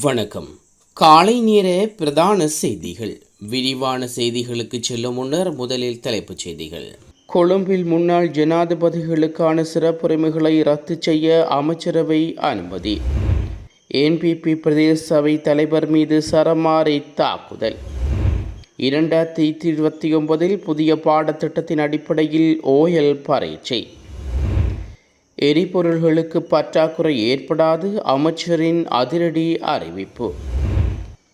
வணக்கம். காலை நேர பிரதான செய்திகள். விரிவான செய்திகளுக்கு செல்லும் முன்னர் முதலில் தலைப்புச் செய்திகள். கொழும்பில் முன்னாள் ஜனாதிபதிகளுக்கான சிறப்புரிமைகளை ரத்து செய்ய அமைச்சரவை அனுமதி. என்பிபி பிரதேச சபை தலைவர் மீது சரமாரி தாக்குதல். இரண்டாயிரத்தி இருபத்தி ஒன்பதில் புதிய பாடத்திட்டத்தின் அடிப்படையில் ஓஎல் பரீட்சை. எரிபொருள்களுக்கு பற்றாக்குறை ஏற்படாது அமைச்சரின் அதிரடி அறிவிப்பு.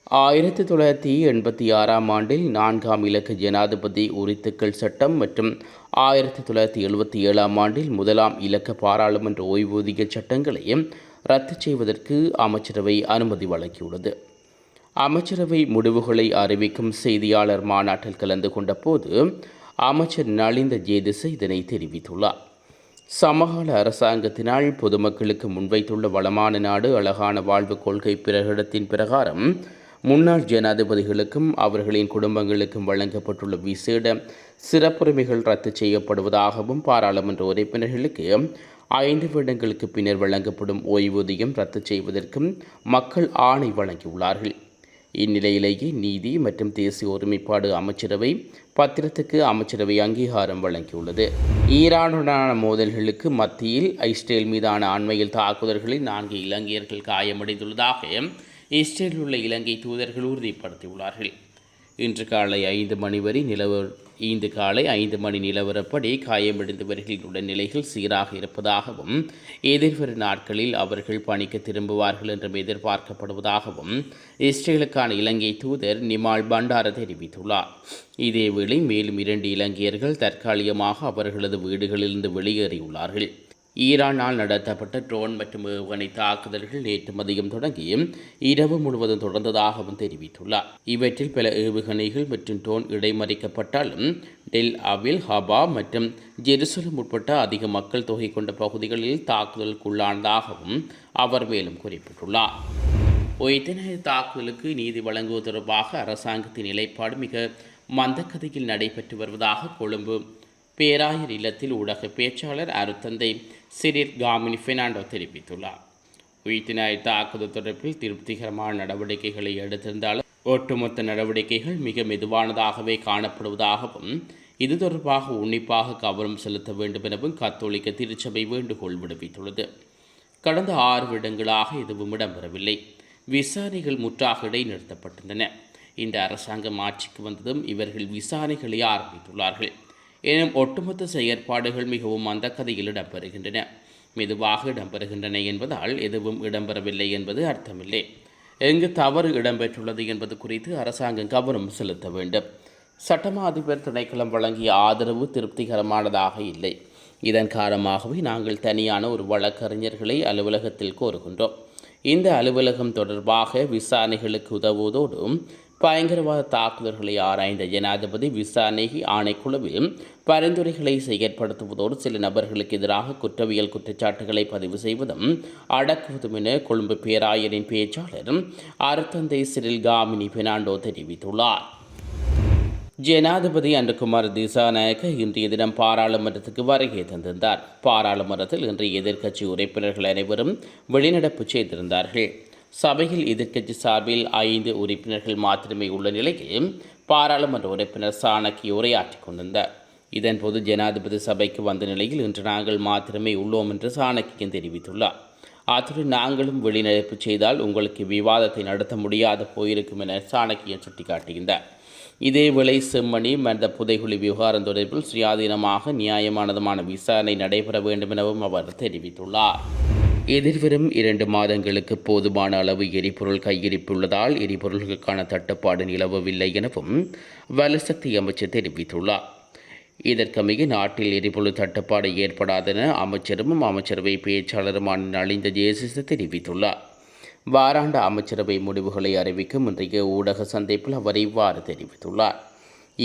ஆயிரத்தி தொள்ளாயிரத்தி எண்பத்தி ஆறாம் ஆண்டில் நான்காம் இலக்க ஜனாதிபதி உரித்துக்கள் சட்டம் மற்றும் ஆயிரத்தி தொள்ளாயிரத்தி எழுபத்தி ஏழாம் ஆண்டில் முதலாம் இலக்க பாராளுமன்ற ஓய்வூதிய சட்டங்களையும் ரத்து செய்வதற்கு அமைச்சரவை அனுமதி வழங்கியுள்ளது. அமைச்சரவை முடிவுகளை அறிவிக்கும் செய்தியாளர் மாநாட்டில் கலந்து கொண்ட போது அமைச்சர் நலிந்த ஜேதிச இதனை தெரிவித்துள்ளார். சமகால அரசாங்கத்தினால் பொதுமக்களுக்கு முன்வைத்துள்ள வளமான நாடு அழகான வாழ்வு கொள்கை பிரகடனத்தின் பிரகாரம் முன்னாள் ஜனாதிபதிகளுக்கும் அவர்களின் குடும்பங்களுக்கும் வழங்கப்பட்டுள்ள விசேட சிறப்புரிமைகள் ரத்து செய்யப்படுவதாகவும் பாராளுமன்ற உறுப்பினர்களுக்கு ஐந்து வருடங்களுக்கு பின்னர் வழங்கப்படும் ஓய்வூதியம் ரத்து செய்வதற்கும் மக்கள் ஆணை வழங்கியுள்ளார்கள். இந்நிலையிலேயே நீதி மற்றும் தேசிய ஒருமைப்பாடு அமைச்சரவை பத்திரத்துக்கு அமைச்சரவை அங்கீகாரம் வழங்கியுள்ளது. ஈரானுடனான மோதல்களுக்கு மத்தியில் இஸ்ரேல் மீதான அண்மையில் தாக்குதல்களில் நான்கு இலங்கையர்கள் காயமடைந்துள்ளதாக இஸ்ரேலில் உள்ள இலங்கை தூதர்கள் உறுதிப்படுத்தியுள்ளார்கள். இன்று காலை ஐந்து மணி வரை நிலவ இன்று காலை ஐந்து மணி நிலவரப்படி காயமடைந்தவர்களின் நிலைகள் சீராக இருப்பதாகவும் எதிர்வரும் நாட்களில் அவர்கள் பணிக்கு திரும்புவார்கள் என்றும் எதிர்பார்க்கப்படுவதாகவும் இஸ்ரேலுக்கான இலங்கை தூதர் நிமால் பண்டார தெரிவித்துள்ளார். இதேவேளை மேலும் இரண்டு இலங்கையர்கள் தற்காலிகமாக அவர்களது வீடுகளிலிருந்து வெளியேறியுள்ளார்கள். ஈரானால் நடத்தப்பட்ட ட்ரோன் மற்றும் ஏவுகணை தாக்குதல்கள் நேற்று மதியம் தொடங்கி இரவு முழுவதும் தொடர்ந்ததாகவும் தெரிவித்துள்ளார். இவற்றில் பல ஏவுகணைகள் மற்றும் ட்ரோன் இடைமறிக்கப்பட்டாலும் டெல் அவில் ஹபா மற்றும் ஜெருசலம் உட்பட்ட அதிக மக்கள் தொகை கொண்ட பகுதிகளில் தாக்குதலுக்குள்ளானதாகவும் அவர் மேலும் குறிப்பிட்டுள்ளார். ஒய்தநாய தாக்குதலுக்கு நீதி வழங்குவது தொடர்பாக அரசாங்கத்தின் நிலைப்பாடு மிக மந்தக்கதையில் நடைபெற்று வருவதாக கொழும்பு பேராயர் இல்லத்தில் ஊடக பேச்சாளர் அருத்தந்தை சிறிர் காமினி பெர்னாண்டோ தெரிவித்துள்ளார். உயிர்த்தினாய் தாக்குதல் தொடர்பில் திருப்திகரமான நடவடிக்கைகளை எடுத்திருந்தாலும் ஒட்டுமொத்த நடவடிக்கைகள் மிக மெதுவானதாகவே காணப்படுவதாகவும் இது தொடர்பாக உன்னிப்பாக கவனம் செலுத்த வேண்டும் எனவும் கத்தோலிக்க திருச்சபை வேண்டுகோள் விடுவித்துள்ளது. கடந்த ஆறு வருடங்களாக எதுவும் இடம்பெறவில்லை. விசாரணைகள் முற்றாக இடைநிறுத்தப்பட்டிருந்தன. இந்த அரசாங்கம் ஆட்சிக்கு வந்ததும் இவர்கள் விசாரணைகளை ஆரம்பித்துள்ளார்கள். எனும் ஒட்டுமொத்த செயற்பாடுகள் மிகவும் அந்த கதையில் இடம்பெறுகின்றன. மெதுவாக இடம்பெறுகின்றன என்பதால் எதுவும் இடம்பெறவில்லை என்பது அர்த்தமில்லை. எங்கு தவறு இடம்பெற்றுள்ளது என்பது குறித்து அரசாங்கம் கவனம் செலுத்த வேண்டும். சட்டமா அதிபர் திணைக்களம் வழங்கிய ஆதரவு திருப்திகரமானதாக இல்லை. இதன் காரணமாகவே நாங்கள் தனியான ஒரு வழக்கறிஞர்களை அலுவலகத்தில் கோருகின்றோம். இந்த அலுவலகம் தொடர்பாக விசாரணைகளுக்கு உதவுவதோடும் பயங்கரவாத தாக்குதல்களை ஆராய்ந்த ஜனாதிபதி விசாரணை ஆணைக்குழுவில் பரிந்துரைகளை செயற்படுத்துவதோடு சில நபர்களுக்கு எதிராக குற்றவியல் குற்றச்சாட்டுகளை பதிவு செய்வதும் அடக்குவதும் என கொழும்பு பேராயரின் பேச்சாளர் அருத்தந்தை சிறில் காமினி பெனாண்டோ தெரிவித்துள்ளார். ஜனாதிபதி அன்றகுமார் திசாநாயக்க இன்றைய தினம் பாராளுமன்றத்துக்கு வருகை தந்திருந்தார். பாராளுமன்றத்தில் இன்றைய எதிர்க்கட்சி உறுப்பினர்கள் அனைவரும் வெளிநடப்பு செய்திருந்தார்கள். சபையில் எதிர்க்கட்சி சார்பில் ஐந்து உறுப்பினர்கள் மாத்திரமே உள்ள நிலையில் பாராளுமன்ற உறுப்பினர் சாணக்கி உரையாற்றிக் கொண்டிருந்தார். இதன்போது ஜனாதிபதி சபைக்கு வந்த நிலையில் இன்று நாங்கள் மாத்திரமே உள்ளோம் என்று சாணக்கியன் தெரிவித்துள்ளார். அத்துடன் நாங்களும் வெளிநடப்பு செய்தால் உங்களுக்கு விவாதத்தை நடத்த முடியாது போயிருக்கும் என சாணக்கியன் சுட்டிக்காட்டுகின்றார் இதேவேளை செம்மணி மந்த புதைகுழி விவகாரம் தொடர்பில் சுயாதீனமாக நியாயமானதுமான விசாரணை நடைபெற வேண்டும் எனவும் அவர் தெரிவித்துள்ளார். எதிர்வரும் இரண்டு மாதங்களுக்கு போதுமான அளவு எரிபொருள் கையிருப்புள்ளதால் எரிபொருள்களுக்கான தட்டுப்பாடு நிலவவில்லை எனவும் வலசக்தி அமைச்சர் தெரிவித்துள்ளார். இதற்கமைய நாட்டில் எரிபொருள் தட்டுப்பாடு ஏற்படாதென அமைச்சரும் அமைச்சரவை பேச்சாளருமான நலிந்த ஜேசிச தெரிவித்துள்ளார். வாராண்ட அமைச்சரவை முடிவுகளை அறிவிக்கும் இன்றைய ஊடக சந்திப்பில் அவர் இவ்வாறு தெரிவித்துள்ளார்.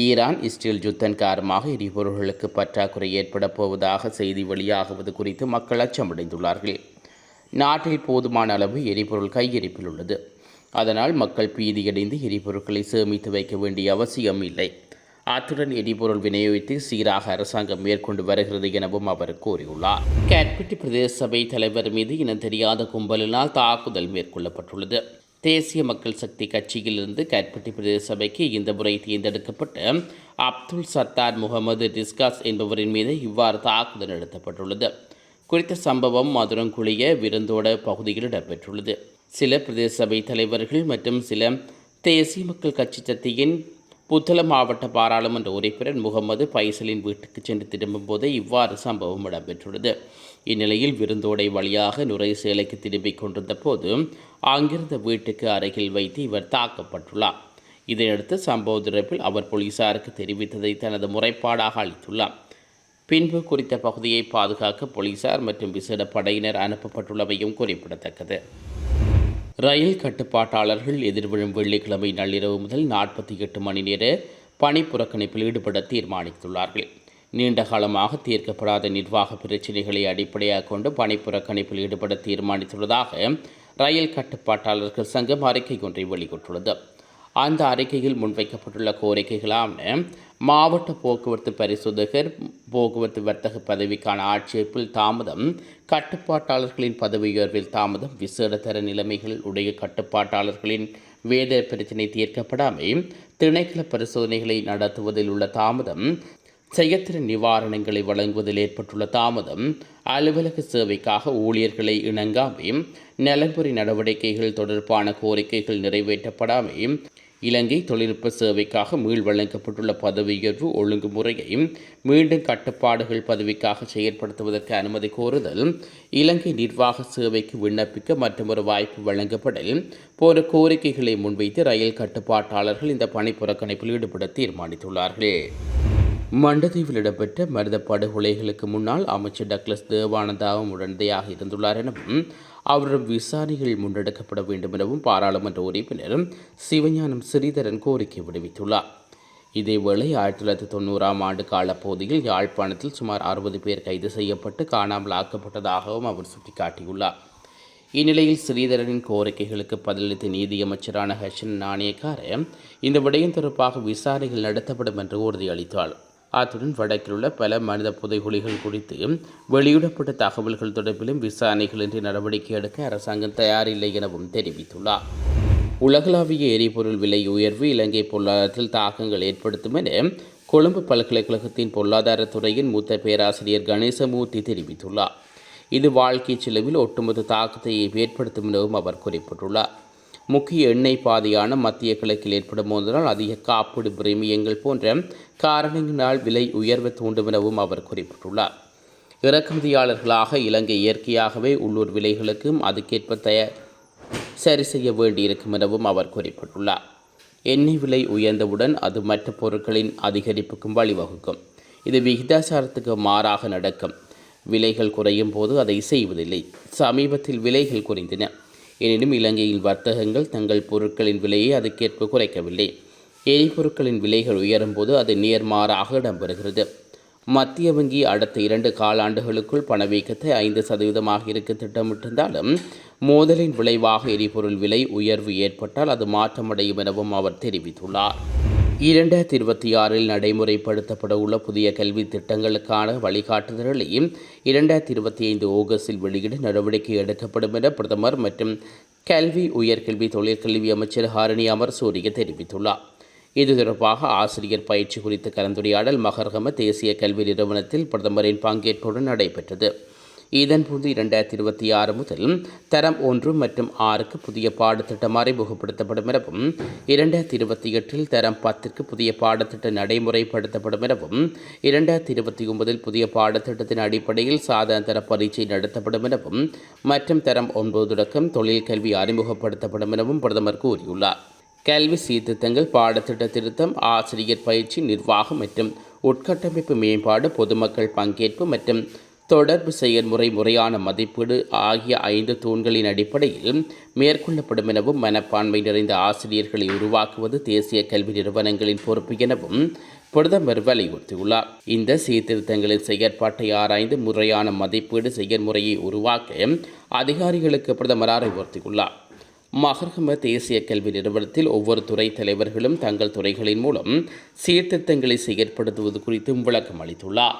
ஈரான் இஸ்ரேல் யுத்தன் காரணமாக எரிபொருள்களுக்கு பற்றாக்குறை ஏற்பட போவதாக செய்தி வெளியாகுவது குறித்து மக்கள் அச்சமடைந்துள்ளார்கள். நாட்டில் போதுமான அளவு எரிபொருள் கையிருப்பில் உள்ளது. அதனால் மக்கள் பீதியடைந்து எரிபொருட்களை சேமித்து வைக்க வேண்டிய அவசியம் இல்லை. அத்துடன் எரிபொருள் விநியோகித்து சீராக அரசாங்கம் மேற்கொண்டு வருகிறது எனவும் அவர் கூறியுள்ளார். கேட்பிட்டி பிரதேச சபை தலைவர் மீது இனம் தெரியாத கும்பலினால் தாக்குதல் மேற்கொள்ளப்பட்டுள்ளது. தேசிய மக்கள் சக்தி கட்சியிலிருந்து கேட்பட்டி பிரதேச சபைக்கு இந்த முறை தேர்ந்தெடுக்கப்பட்ட அப்துல் சத்தார் முகமது டிஸ்காஸ் என்பவரின் மீது இவ்வாறு தாக்குதல் நடத்தப்பட்டுள்ளது. குறித்த சம்பவம் மதுரங்குளிய விருந்தோட பகுதியில் இடம்பெற்றுள்ளது. சில பிரதேச சபை தலைவர்கள் மற்றும் சில தேசிய மக்கள் கட்சி சக்தியின் புத்தள மாவட்ட பாராளுமன்ற உறுப்பினர் முகமது பைசலின் வீட்டுக்கு சென்று திரும்பும் போது இவ்வாறு சம்பவம் இடம்பெற்றுள்ளது. இந்நிலையில் விருந்தோடை வழியாக நுரை சேலைக்கு திரும்பிக் கொண்டிருந்த போது அங்கிருந்த வீட்டுக்கு அருகில் வைத்து இவர் தாக்கப்பட்டுள்ளார். இதையடுத்து சம்பவ தொடர்பில் அவர் போலீசாருக்கு தெரிவித்ததை தனது முறைப்பாடாக அளித்துள்ளார். பின்பு குறித்த பகுதியை பாதுகாக்க போலீசார் மற்றும் விசேட படையினர் அனுப்பப்பட்டுள்ளவையும் குறிப்பிடத்தக்கது. ரயில் கட்டுப்பாட்டாளர்கள் எதிர்விழும் வெள்ளிக்கிழமை நள்ளிரவு முதல் நாற்பத்தி எட்டு மணி நேர பணி புறக்கணிப்பில் ஈடுபட தீர்மானித்துள்ளார்கள். நீண்ட காலமாக தீர்க்கப்படாத நிர்வாக பிரச்சினைகளை அடிப்படையாக கொண்டு பணி புறக்கணிப்பில் ஈடுபட தீர்மானித்துள்ளதாக ரயில் கட்டுப்பாட்டாளர்கள் சங்கம் அறிக்கை ஒன்றை வெளியிட்டுள்ளது. அந்த அறிக்கையில் முன்வைக்கப்பட்டுள்ள கோரிக்கைகளான மாவட்ட போக்குவரத்து பரிசோதகர் போக்குவரத்து வர்த்தக பதவிக்கான ஆட்சேபில் தாமதம் கட்டுப்பாட்டாளர்களின் பதவி உயர்வில் தாமதம் விசேட தர நிலைமைகள் உடைய கட்டுப்பாட்டாளர்களின் வேத பிரச்சினை தீர்க்கப்படாமல் திணைக்கள பரிசோதனைகளை நடத்துவதில் உள்ள தாமதம் செயற்திறன் நிவாரணங்களை வழங்குவதில் ஏற்பட்டுள்ள தாமதம் அலுவலக சேவைக்காக ஊழியர்களை இணங்காமையும் நலன்புரி நடவடிக்கைகள் தொடர்பான கோரிக்கைகள் நிறைவேற்றப்படாமையும் இலங்கை தொழில்நுட்ப சேவைக்காக மீள் வழங்கப்பட்டுள்ள பதவி உயர்வு ஒழுங்குமுறையை மீண்டும் கட்டுப்பாடுகள் பதவிக்காக செயற்படுத்துவதற்கு அனுமதி கோருதல் இலங்கை நிர்வாக சேவைக்கு விண்ணப்பிக்க மற்றொரு வாய்ப்பு வழங்கப்படல் போன்ற கோரிக்கைகளை முன்வைத்து ரயில் கட்டுப்பாட்டாளர்கள் இந்த பணி புறக்கணிப்பில் ஈடுபட தீர்மானித்துள்ளார்கள். மண்டதீவில் இடம்பெற்ற மருத படுகொலைகளுக்கு முன்னால் அமைச்சர் டக்ளஸ் தேவானந்தாவும் உடனடியாக இருந்துள்ளார் எனவும் அவரிடம் விசாரணைகள் முன்னெடுக்கப்பட வேண்டும் எனவும் பாராளுமன்ற உறுப்பினர் சிவஞானம் ஸ்ரீதரன் கோரிக்கை விடுவித்துள்ளார். இதேவேளை ஆயிரத்தி தொள்ளாயிரத்தி தொண்ணூறாம் ஆண்டு காலப்பகுதியில் யாழ்ப்பாணத்தில் சுமார் அறுபது பேர் கைது செய்யப்பட்டு காணாமல் ஆக்கப்பட்டதாகவும் அவர் சுட்டிக்காட்டியுள்ளார். இந்நிலையில் ஸ்ரீதரனின் கோரிக்கைகளுக்கு பதிலளித்த நீதியமைச்சரான ஹர்ஷன் நாணயக்கார இந்த விடயம் தொடர்பாக விசாரணைகள் நடத்தப்படும் என்று உறுதியளித்தார். அத்துடன் வடக்கில் உள்ள பல மனித புதைகுழிகள் குறித்து வெளியிடப்பட்ட தகவல்கள் தொடர்பிலும் விசாரணைகளின்றி நடவடிக்கை எடுக்க அரசாங்கம் தயாரில்லை எனவும் தெரிவித்துள்ளார். உலகளாவிய எரிபொருள் விலை உயர்வு இலங்கை பொருளாதாரத்தில் தாக்கங்கள் ஏற்படுத்தும் என கொழும்பு பல்கலைக்கழகத்தின் பொருளாதாரத்துறையின் மூத்த பேராசிரியர் கணேசமூர்த்தி தெரிவித்துள்ளார். இது வாழ்க்கை செலவில் ஒட்டுமொத்த தாக்கத்தை ஏற்படுத்தும் எனவும் அவர் குறிப்பிட்டுள்ளார். முக்கிய எண்ணெய் பாதையான மத்திய கிழக்கில் ஏற்படும் போதனால் அதிக காப்பீடு பிரீமியங்கள் போன்ற காரணங்களால் விலை உயர்வு தூண்டும் எனவும் அவர் குறிப்பிட்டுள்ளார். இறக்குமதியாளர்களாக இலங்கை இயற்கையாகவே உள்ளூர் விலைகளுக்கும் அதுக்கேற்ப தய சரி செய்ய வேண்டியிருக்கும் எனவும் அவர் குறிப்பிட்டுள்ளார். எண்ணெய் விலை உயர்ந்தவுடன் அது மற்ற பொருட்களின் அதிகரிப்புக்கும் வழிவகுக்கும். இது விகிதாசாரத்துக்கு மாறாக நடக்கும். விலைகள் குறையும் போது அதை செய்வதில்லை. சமீபத்தில் விலைகள் குறைந்தன. எனினும் இலங்கையில் வர்த்தகங்கள் தங்கள் பொருட்களின் விலையை அதுக்கேற்ப குறைக்கவில்லை. எரிபொருட்களின் விலைகள் உயரும்போது அது நேர்மாறாக இடம்பெறுகிறது. மத்திய வங்கி அடுத்த இரண்டு காலாண்டுகளுக்குள் பணவீக்கத்தை ஐந்து சதவீதமாக இருக்க திட்டமிட்டிருந்தாலும் மோதலின் விளைவாக எரிபொருள் விலை உயர்வு ஏற்பட்டால் அது மாற்றமடையும் எனவும் அவர் தெரிவித்துள்ளார். இரண்டாயிரத்தி இருபத்தி ஆறில் நடைமுறைப்படுத்தப்பட உள்ள புதிய கல்வி திட்டங்களுக்கான வழிகாட்டுதல்களையும் இரண்டாயிரத்தி இருபத்தி ஐந்து ஆகஸ்டில் வெளியிட நடவடிக்கை எடுக்கப்படும் என பிரதமர் மற்றும் கல்வி உயர்கல்வி தொழிற்கல்வி அமைச்சர் ஹாரணி அமர் சூரிய தெரிவித்துள்ளார். இது தொடர்பாக ஆசிரியர் பயிற்சி குறித்த கலந்துரையாடல் மகர்கம தேசிய கல்வி நிறுவனத்தில் பிரதமரின் பங்கேற்புடன் நடைபெற்றது. இதன்போது இரண்டாயிரத்தி இருபத்தி ஆறு முதல் தரம் ஒன்று மற்றும் ஆறுக்கு புதிய பாடத்திட்டம் அறிமுகப்படுத்தப்படும் எனவும் இரண்டாயிரத்தி இருபத்தி எட்டில் தரம் பத்திற்கு புதிய பாடத்திட்டம் நடைமுறைப்படுத்தப்படும் எனவும் இரண்டாயிரத்தி இருபத்தி ஒன்பதில் புதிய பாடத்திட்டத்தின் அடிப்படையில் சாதாரண தர பரீட்சை நடத்தப்படும் எனவும் மற்றும் தரம் ஒன்பது தொடக்கம் தொழில் கல்வி அறிமுகப்படுத்தப்படும் எனவும் பிரதமர் கூறியுள்ளார். கல்வி சீர்திருத்தங்கள் பாடத்திட்ட திருத்தம் ஆசிரியர் பயிற்சி நிர்வாகம் மற்றும் உட்கட்டமைப்பு மேம்பாடு பொதுமக்கள் பங்கேற்பு மற்றும் தொடர்பு செயல்முறை முறையான மதிப்பீடு ஆகிய ஐந்து தூண்களின் அடிப்படையில் மேற்கொள்ளப்படும் எனவும் மனப்பான்மை நிறைந்த ஆசிரியர்களை உருவாக்குவது தேசிய கல்வி நிறுவனங்களின் பொறுப்பு எனவும் பிரதமர் வலியுறுத்தியுள்ளார். இந்த சீர்திருத்தங்களின் செயற்பாட்டை ஆராய்ந்து முறையான மதிப்பீடு செயல்முறையை உருவாக்க அதிகாரிகளுக்கு பிரதமர் அறிவுறுத்தியுள்ளார். மகர்கம தேசிய கல்வி நிறுவனத்தில் ஒவ்வொரு துறை தலைவர்களும் தங்கள் துறைகளின் மூலம் சீர்திருத்தங்களை செயற்படுத்துவது குறித்தும் விளக்கம் அளித்துள்ளார்.